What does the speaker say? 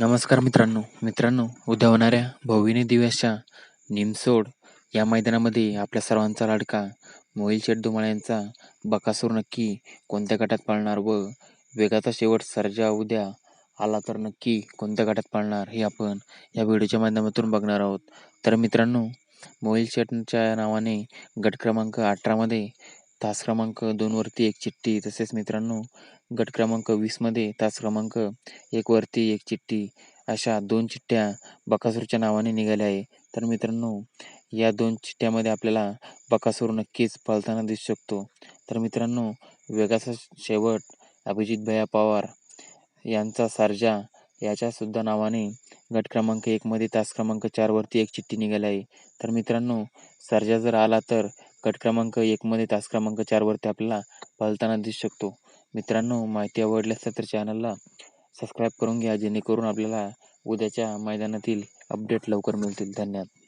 नमस्कार मित्रांनो. मित्रांनो उद्या होणाऱ्या भविनी दिव्याच्या निमसोड या मैदानामध्ये आपल्या सर्वांचा लाडका मोहिल शेट धुमाळ यांचा बकासूर नक्की कोणत्या गटात पाळणार व वेगाचा शेवट सर्जा उद्या आला तर नक्की कोणत्या गटात पाळणार हे आपण या व्हिडिओच्या माध्यमातून बघणार आहोत. तर मित्रांनो मोहिल शेटच्या नावाने गट क्रमांक अठरामध्ये तास क्रमांक दोनवरती एक चिठ्ठी. तसेच मित्रांनो गट क्रमांक वीसमध्ये तास क्रमांक एकवरती एक चिठ्ठी. अशा दोन चिठ्ठ्या बकासूरच्या नावाने निघाल्या आहे. तर मित्रांनो या दोन चिठ्ठ्यामध्ये आपल्याला बकासूर नक्कीच पळताना दिसू शकतो. तर मित्रांनो वेगाचा शेवट अभिजित भैया पवार यांचा सारजा याच्यासुद्धा नावाने गट क्रमांक एकमध्ये तास क्रमांक चारवरती एक चिठ्ठी निघाली आहे. तर मित्रांनो सर्जा जर आला तर गट क्रमांक एकमध्ये तास क्रमांक चारवरती आपल्याला पालताना दिसू शकतो. मित्रांनो माहिती आवडल्यास तर चॅनलला सबस्क्राईब करून घ्या जेणेकरून आपल्याला उद्याच्या मैदानातील अपडेट लवकर मिळतील. धन्यवाद.